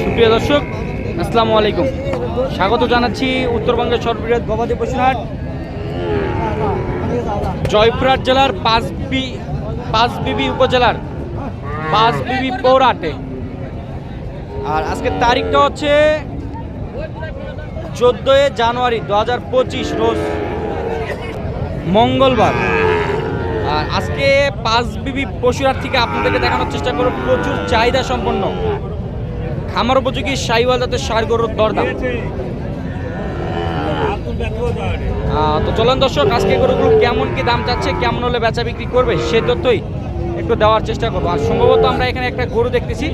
সুপ্রিয় দর্শক, আসসালামু আলাইকুম। স্বাগত জানাচ্ছি উত্তরবঙ্গের সর্ববৃহৎ গবাদি পশুহাট জয়পুরহাট জেলার পাঁচবি পাঁচবিবি উপজেলার পাঁচবিবি পৌরাটে আর আজকের তারিখটা হচ্ছে চোদ্দোই জানুয়ারি দু হাজার পঁচিশ, রোজ মঙ্গলবার। আর আজকে পাঁচ বিবি পশুহাট থেকে আপনাদেরকে দেখানোর চেষ্টা করব। প্রচুর চাহিদা সম্পন্ন। খামার উপযোগী সাইওয়াল জাতের সার গরুর দরদাম। তো চলেন দর্শক আজকে গরুগুলো কেমন কি দাম যাচ্ছে কেমন হলে বেচা বিক্রি করবে সে তথ্যই একটু দেওয়ার চেষ্টা করব। আর সম্ভবত আমরা এখানে একটা গরু দেখতেছি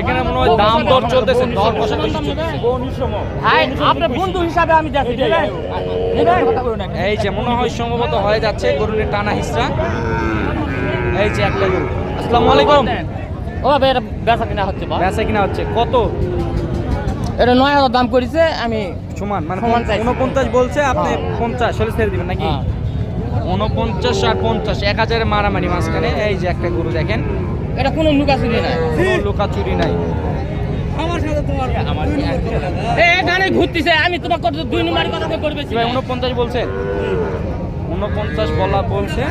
এখানে মনে হয় দাম দর চলতেছে দর কষাকষি চলতেছে। আপনার বন্ধু হিসাবে আমি দেখি? এই যে মনে হয় সম্ভবত হয়ে যাচ্ছে গরুর টানা হিসা এই যে একটা গরু। আসসালামু আলাইকুম। ও ভাই এটা বেচা কিনা হচ্ছে বা বেচা কিনা হচ্ছে। কত? এটা নয় হাজার দাম করেছে আমি সমান মানে। উনপঞ্চাশ বলছে আপনি হ্যাঁ। পঞ্চাশ হলে ছেড়ে দিবেন নাকি? হ্যাঁ। উনপঞ্চাশ আর পঞ্চাশ এক হাজারের মারামারি মাঝখানে। এই যে একটা গরু দেখেন। এটা কোনো লুকাচুরি নাই। কোনো লুকাচুরি নাই। এ এখানে ঘুরতেছে আমি তোমার কত দুই নম্বরের কথা করবে ভাই উনপঞ্চাশ বলছেন উনপঞ্চাশ বলা বলছে।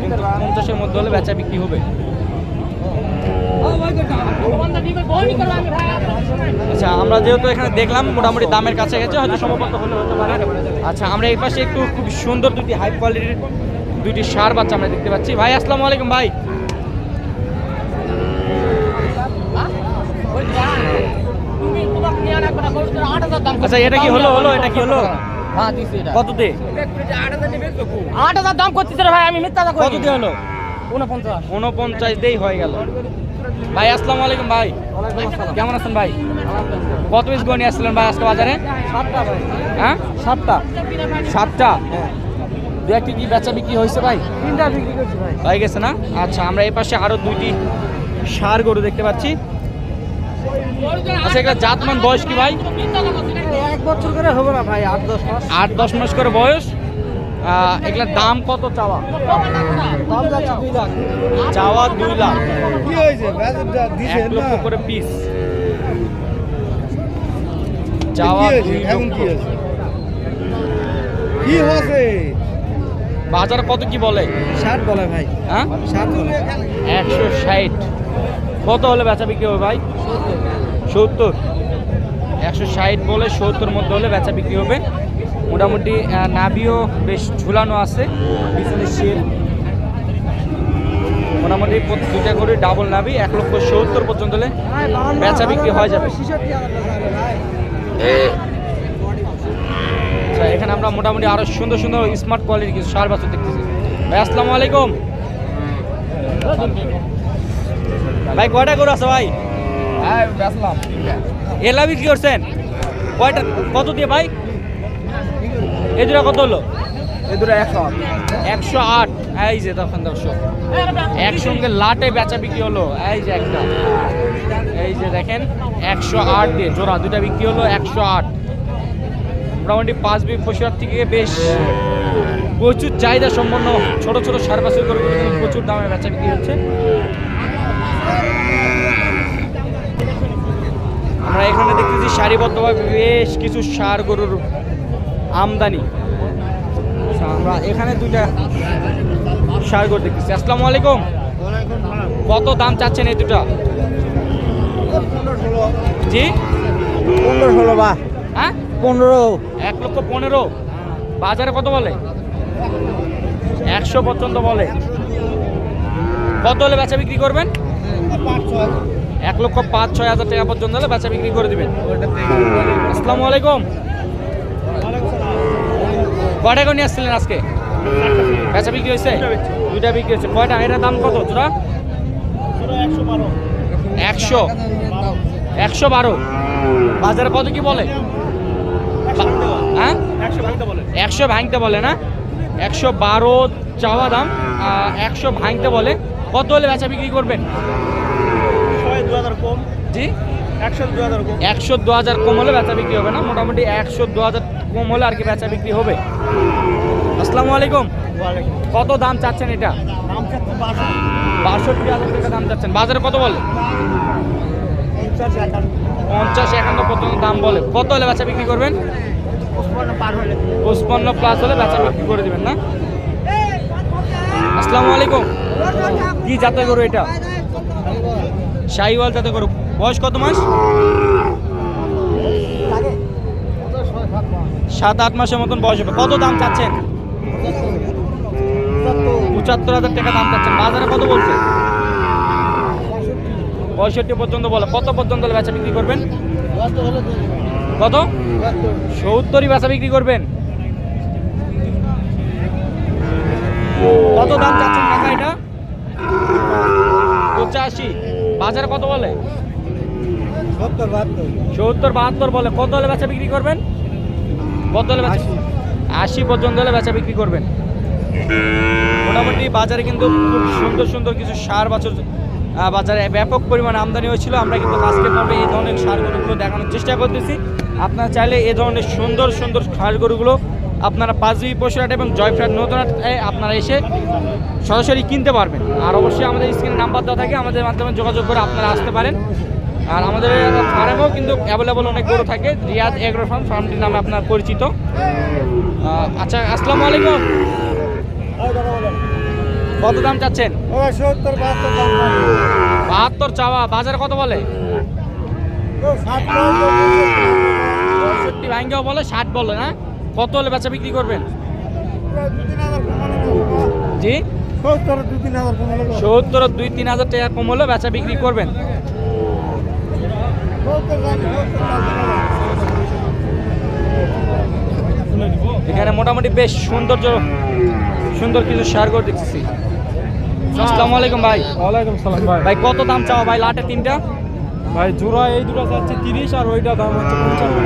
কিন্তু পঞ্চাশের মধ্যে হলে বেচা বিক্রি হবে। আচ্ছা আমরা যেহেতু এখানে দেখলাম মোটামুটি দামের কাছে গেছে হয়তো সম্ভবত হলে হতে পারে আচ্ছা আমরা এই পাশে একটু খুব সুন্দর দুটি হাই কোয়ালিটির দুটি সার বাচ্চা আমরা দেখতে পাচ্ছি ভাই আসসালামু আলাইকুম ভাই আচ্ছা, এটা কি হলো? হলো? এটা কি হলো? কত দে আট হাজার দাম রে ভাই আমি মিথ্যা কত দিয়ে হলো উনপঞ্চাশ উনপঞ্চাশ দেই হয়ে গেল ভাই আসসালামু আলাইকুম ভাই। কেমন আছেন ভাই? কত পিস গনি আসছিলেন ভাই আজকে বাজারে? সাতটা ভাই। হ্যাঁ? সাতটা। সাতটা? দু একটি কি বেচা বিক্রি হয়েছে ভাই? তিনটা বিক্রি করছি ভাই। হয়ে গেছে না? আচ্ছা আমরা এই পাশে আরও দুইটি সার গরু দেখতে পাচ্ছি। আচ্ছা এগুলা জাতমান বয়স কি ভাই? এক বছর করে হবে না ভাই আট দশ মাস। আট দশ মাস করে বয়স? এগুলার দাম কত চাওয়া? দাম যাচ্ছে দুই লাখ। চাওয়া দুই লাখ। কি হয়েছে? এক লক্ষ করে পিস চাওয়া দুই লক্ষ। কি হয়েছে? বাজার কত কি বলে? ষাট বলে ভাই। হ্যাঁ? ষাট বলে। একশো ষাট। কত হলে বেচা বিক্রি হবে ভাই? সত্তর। একশো ষাট বলে সত্তর মধ্যে হলে বেচা বিক্রি হবে। মোটামুটি নাভিও বেশ ঝুলানো আছে। পিছনে মোটামুটি দুটা করে ডাবল নাভি এক লক্ষ সত্তর পর্যন্ত হলে বেচা বিক্রি হয়ে যাবে। আচ্ছা এখানে আমরা মোটামুটি আরও সুন্দর সুন্দর স্মার্ট কোয়ালিটির কিছু সার বাছর দেখতেছি। ভাই আসসালামু আলাইকুম। ভাই কয়টা গরু আছে ভাই? হ্যাঁ বেচলাম। এলা বিক্রি করছেন? কয়টা কত দিয়ে ভাই? এই দুটা কত হলো? এই দুটো একশো একশো আট। এই যে তখন দর্শক একসঙ্গে লাটে বেচা বিক্রি হলো। এই যে একটা। এই যে দেখেন একশো আট দিয়ে জোড়া। দুটা বিক্রি হলো একশো আট। মোটামুটি পাঁচ বিঘ পশুহাট থেকে বেশ প্রচুর চাহিদা সম্পন্ন ছোট ছোট সার করে প্রচুর দামে বেচা বিক্রি হচ্ছে। আমরা এখানে দেখতেছি সারিবদ্ধভাবে বেশ কিছু সার গরুর আমদানি। আচ্ছা, আমরা এখানে দুইটা সার গরু দেখতেছি। আসসালামু আলাইকুম। কত দাম চাচ্ছেন এই দুটা? জি? পনেরো ষোলো বা। হ্যাঁ? পনেরো। এক লক্ষ পনেরো। বাজারে কত বলে? একশো পর্যন্ত বলে। কত হলে বেচা বিক্রি করবেন? এক লক্ষ পাঁচ ছয় হাজার টাকা পর্যন্ত হলে বেচা বিক্রি করে দিবেন। আসসালামু আলাইকুম। কয়টা করে নিয়ে আসছিলেন আজকে? বেচা বিক্রি হয়েছে? দুইটা বিক্রি। হয়েছে। কয়টা? এটার দাম কত? তোরা একশো। একশো বারো। বাজারে কত কি বলে? হ্যাঁ? একশো ভাঙতে বলে না? একশো বারো চাওয়া দাম একশো ভাঙতে বলে। কত হলে বেচা বিক্রি করবেন? জি? একশো দু হাজার কম। হলে বেচা বিক্রি হবে না মোটামুটি একশো দু হাজার কম হলে আর কি বেচা বিক্রি হবে। আসসালামু আলাইকুম। কত দাম চাচ্ছেন এটা? বাষট্টি। হাজার টাকা দাম চাচ্ছেন। বাজারে কত বলে? পঞ্চাশ একান্ন। পর্যন্ত দাম বলে। কত হলে বেচা বিক্রি করবেন? পঁচপান্ন প্লাস হলে বেচা বিক্রি করে দেবেন না? আসসালামু আলাইকুম। কি জাতের গরু এটা? শাহিওয়াল জাতের গরু। বয়স কত মাস? সাত আট মাসের মতন বয়স হবে। কত দাম চাচ্ছেন? পঁচাত্তর হাজার টাকা দাম চাচ্ছেন। বাজারে কত বলছে? পঁয়ষট্টি পর্যন্ত বলে। কত পর্যন্ত বেচা বিক্রি করবেন? কত? সত্তরই বেচা বিক্রি করবেন। কত দাম চাচ্ছেন কাকা এটা? পঁচাশি। বাজারে কত বলে? সত্তর বাহাত্তর। বলে কত হলে বেচা বিক্রি করবেন? কত হলে বেচা আশি। পর্যন্ত হলে বেচা বিক্রি করবেন। মোটামুটি বাজারে কিন্তু খুব সুন্দর সুন্দর কিছু সার বছর বাজারে ব্যাপক পরিমাণ আমদানি হয়েছিল। আমরা কিন্তু আজকে পর্বে এই ধরনের সার গরুগুলো দেখানোর চেষ্টা করতেছি। আপনারা চাইলে এই ধরনের সুন্দর সুন্দর সার গরুগুলো আপনারা পাঁচবি পশুরাট এবং জয়ফ্রাট নতুনহাট আপনারা এসে সরাসরি কিনতে পারবেন। আর অবশ্যই আমাদের স্ক্রিনে নাম্বার দেওয়া থাকে আমাদের মাধ্যমে যোগাযোগ করে আপনারা আসতে পারেন। আর আমাদের ফার্মেও কিন্তু অ্যাভেলেবল অনেক গরু থাকে রিয়াদ এগ্রো ফার্ম ফার্মটির নামে আপনার পরিচিত। আচ্ছা আসসালামু আলাইকুম। কত দাম চাচ্ছেন? বাহাত্তর চাওয়া বাজারে কত বলে? পঁয়ষট্টি ভাঙ্গেও বলে ষাট বলে না? কত হলে বেচা বিক্রি করবেন? জি? সত্তর দুই তিন হাজার টাকা কম হলে বেচা বিক্রি করবেন। এখানে মোটামুটি বেশ সৌন্দর্য সুন্দর কিছু সার করে দেখতেছি। আসসালামু আলাইকুম ভাই। ওয়ালাইকুম সালাম ভাই। ভাই কত দাম চাও ভাই লাটে তিনটা? ভাই জোড়া এই দুটো যাচ্ছে তিরিশ আর ওইটা দাম হচ্ছে পঞ্চান্ন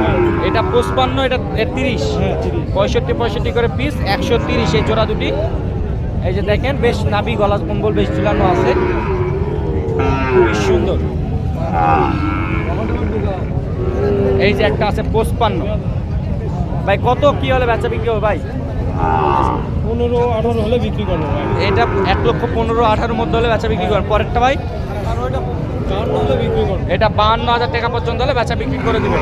এটা পঁচপান্ন এটা হ্যাঁ তিরিশ। পঁয়ষট্টি পঁয়ষট্টি করে পিস একশো তিরিশ এই জোড়া দুটি। এই যে দেখেন বেশ নাবি গলা কম্বল বেশ ঝুলানো আছে। খুবই সুন্দর। এই যে একটা আছে পঁচপান্ন। ভাই কত কি হলে বেচা বিক্রি হবে ভাই? পনেরো আঠারো হলে বিক্রি করব এটা এক লক্ষ পনেরো আঠারোর মধ্যে হলে বেচা বিক্রি করেন পরেরটা ভাই? আর ওইটা বিক্রি করব। এটা বাহান্ন হাজার টাকা পর্যন্ত হলে বেচা বিক্রি করে দিবে।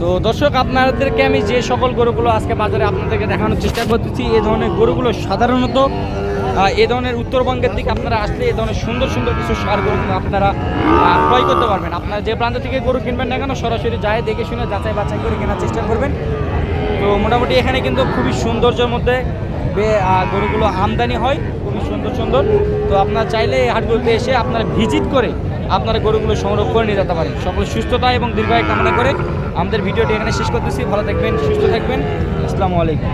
তো দর্শক আপনাদেরকে আমি যে সকল গরুগুলো আজকে বাজারে আপনাদেরকে দেখানোর চেষ্টা করতেছি এই ধরনের গরুগুলো সাধারণত এই ধরনের উত্তরবঙ্গের দিকে আপনারা আসলে এ ধরনের সুন্দর সুন্দর কিছু সার গরু আপনারা ক্রয় করতে পারবেন। আপনারা যে প্রান্ত থেকে গরু কিনবেন না কেন, সরাসরি যায়, দেখে শুনে, যাচাই বাছাই করে কেনার চেষ্টা করবেন। তো মোটামুটি এখানে কিন্তু খুবই সৌন্দর্যের মধ্যে গরুগুলো আমদানি হয়, খুবই সুন্দর সুন্দর। তো আপনারা চাইলে এই হাটগুলোতে এসে আপনারা ভিজিট করে আপনারা গরুগুলো সংগ্রহ করে নিয়ে যেতে পারেন। সকল সুস্থতা এবং দীর্ঘায় কামনা করে আমাদের ভিডিওটি এখানে শেষ করতেছি। ভালো থাকবেন, সুস্থ থাকবেন। আসসালামু আলাইকুম।